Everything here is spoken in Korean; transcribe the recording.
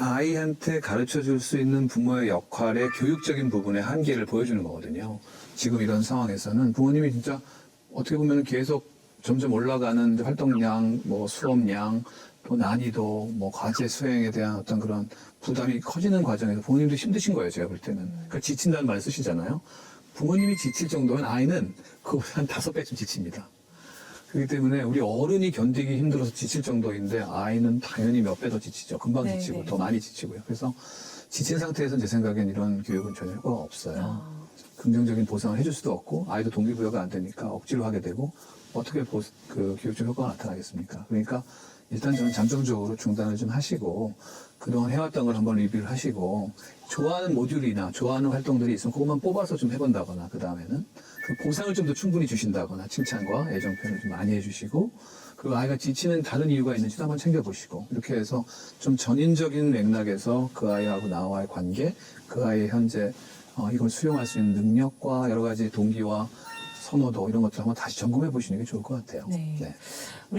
아이한테 가르쳐 줄 수 있는 부모의 역할의 교육적인 부분의 한계를 보여주는 거거든요. 지금 이런 상황에서는 부모님이 진짜 어떻게 보면 계속 점점 올라가는 활동량, 뭐 수업량, 또 난이도, 뭐 과제 수행에 대한 어떤 그런 부담이 커지는 과정에서 부모님도 힘드신 거예요, 제가 볼 때는. 그러니까 지친다는 말 쓰시잖아요. 부모님이 지칠 정도면 아이는 그거보다 한 다섯 배쯤 지칩니다. 그렇기 때문에 우리 어른이 견디기 힘들어서 지칠 정도인데 아이는 당연히 몇 배 더 지치죠. 금방 네, 지치고 네. 더 많이 지치고요. 그래서 지친 상태에서 제 생각엔 이런 교육은 전혀 효과가 없어요. 아. 긍정적인 보상을 해줄 수도 없고 아이도 동기부여가 안 되니까 억지로 하게 되고 어떻게 보, 그 교육적 효과가 나타나겠습니까? 그러니까 일단 저는 잠정적으로 중단을 좀 하시고 그동안 해왔던 걸 한번 리뷰를 하시고 좋아하는 모듈이나 좋아하는 활동들이 있으면 그것만 뽑아서 좀 해본다거나 그 다음에는 그 보상을 좀 더 충분히 주신다거나 칭찬과 애정 표현을 좀 많이 해주시고 그리고 아이가 지치는 다른 이유가 있는지도 한번 챙겨보시고 이렇게 해서 좀 전인적인 맥락에서 그 아이하고 나와의 관계, 그 아이의 현재 어, 이걸 수용할 수 있는 능력과 여러 가지 동기와 선호도 이런 것들 한번 다시 점검해 보시는 게 좋을 것 같아요. 네.